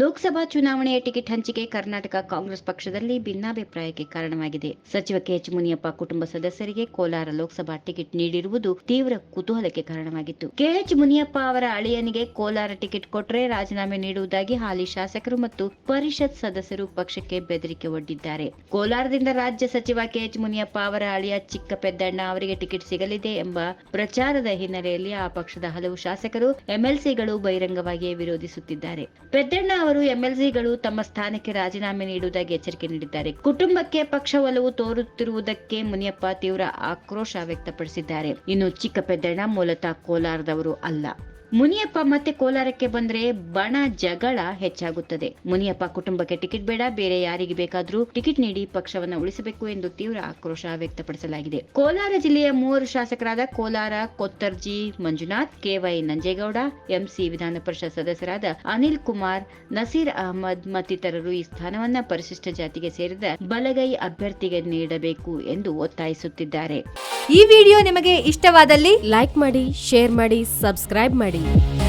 ಲೋಕಸಭಾ ಚುನಾವಣೆಯ ಟಿಕೆಟ್ ಹಂಚಿಕೆ ಕರ್ನಾಟಕ ಕಾಂಗ್ರೆಸ್ ಪಕ್ಷದಲ್ಲಿ ಭಿನ್ನಾಭಿಪ್ರಾಯಕ್ಕೆ ಕಾರಣವಾಗಿದೆ. ಸಚಿವ ಕೆಎಚ್ ಮುನಿಯಪ್ಪ ಕುಟುಂಬ ಸದಸ್ಯರಿಗೆ ಕೋಲಾರ ಲೋಕಸಭಾ ಟಿಕೆಟ್ ನೀಡಿರುವುದು ತೀವ್ರ ಕುತೂಹಲಕ್ಕೆ ಕಾರಣವಾಗಿತ್ತು. ಕೆಎಚ್ ಮುನಿಯಪ್ಪ ಅವರ ಅಳಿಯನಿಗೆ ಕೋಲಾರ ಟಿಕೆಟ್ ಕೊಟ್ಟರೆ ರಾಜೀನಾಮೆ ನೀಡುವುದಾಗಿ ಹಾಲಿ ಶಾಸಕರು ಮತ್ತು ಪರಿಷತ್ ಸದಸ್ಯರು ಪಕ್ಷಕ್ಕೆ ಬೆದರಿಕೆ ಒಡ್ಡಿದ್ದಾರೆ. ಕೋಲಾರದಿಂದ ರಾಜ್ಯ ಸಚಿವ ಕೆಎಚ್ ಮುನಿಯಪ್ಪ ಅವರ ಅಳಿಯ ಚಿಕ್ಕ ಪೆದ್ದಣ್ಣ ಅವರಿಗೆ ಟಿಕೆಟ್ ಸಿಗಲಿದೆ ಎಂಬ ಪ್ರಚಾರದ ಹಿನ್ನೆಲೆಯಲ್ಲಿ ಆ ಪಕ್ಷದ ಹಲವು ಶಾಸಕರು, ಎಂಎಲ್ಸಿಗಳು ಬಹಿರಂಗವಾಗಿಯೇ ವಿರೋಧಿಸುತ್ತಿದ್ದಾರೆ. ಪೆದ್ದಣ್ಣ ಅವರು ಎಂಎಲ್ಸಿಗಳು ತಮ್ಮ ಸ್ಥಾನಕ್ಕೆ ರಾಜೀನಾಮೆ ನೀಡುವುದಾಗಿ ಎಚ್ಚರಿಕೆ ನೀಡಿದ್ದಾರೆ. ಕುಟುಂಬಕ್ಕೆ ಪಕ್ಷ ಒಲವು ತೋರುತ್ತಿರುವುದಕ್ಕೆ ಮುನಿಯಪ್ಪ ತೀವ್ರ ಆಕ್ರೋಶ ವ್ಯಕ್ತಪಡಿಸಿದ್ದಾರೆ. ಇನ್ನು ಚಿಕ್ಕ ಮೂಲತಃ ಕೋಲಾರದವರು ಅಲ್ಲ. ಮುನಿಯಪ್ಪ ಮತ್ತೆ ಕೋಲಾರಕ್ಕೆ ಬಂದ್ರೆ ಬಣ ಜಗಳ ಹೆಚ್ಚಾಗುತ್ತದೆ. ಮುನಿಯಪ್ಪ ಕುಟುಂಬಕ್ಕೆ ಟಿಕೆಟ್ ಬೇಡ, ಬೇರೆ ಯಾರಿಗೆ ಬೇಕಾದ್ರೂ ಟಿಕೆಟ್ ನೀಡಿ ಪಕ್ಷವನ್ನ ಉಳಿಸಬೇಕು ಎಂದು ತೀವ್ರ ಆಕ್ರೋಶ ವ್ಯಕ್ತಪಡಿಸಲಾಗಿದೆ. ಕೋಲಾರ ಜಿಲ್ಲೆಯ ಮೂವರು ಶಾಸಕರಾದ ಕೋಲಾರ ಕೊತ್ತರ್ಜಿ, ಮಂಜುನಾಥ್ ಕೆವೈ ನಂಜೇಗೌಡ, ಎಂಸಿ ವಿಧಾನ ಪರಿಷತ್ ಸದಸ್ಯರಾದ ಅನಿಲ್ ಕುಮಾರ್, ನಸೀರ್ ಅಹಮದ್ ಮತ್ತಿತರರು ಈ ಸ್ಥಾನವನ್ನ ಪರಿಶಿಷ್ಟ ಜಾತಿಗೆ ಸೇರಿದ ಬಲಗೈ ಅಭ್ಯರ್ಥಿಗೆ ನೀಡಬೇಕು ಎಂದು ಒತ್ತಾಯಿಸುತ್ತಿದ್ದಾರೆ. ಈ ವಿಡಿಯೋ ನಿಮಗೆ ಇಷ್ಟವಾದಲ್ಲಿ ಲೈಕ್ ಮಾಡಿ, ಶೇರ್ ಮಾಡಿ, ಸಬ್ಸ್ಕ್ರೈಬ್ ಮಾಡಿ. Bobby.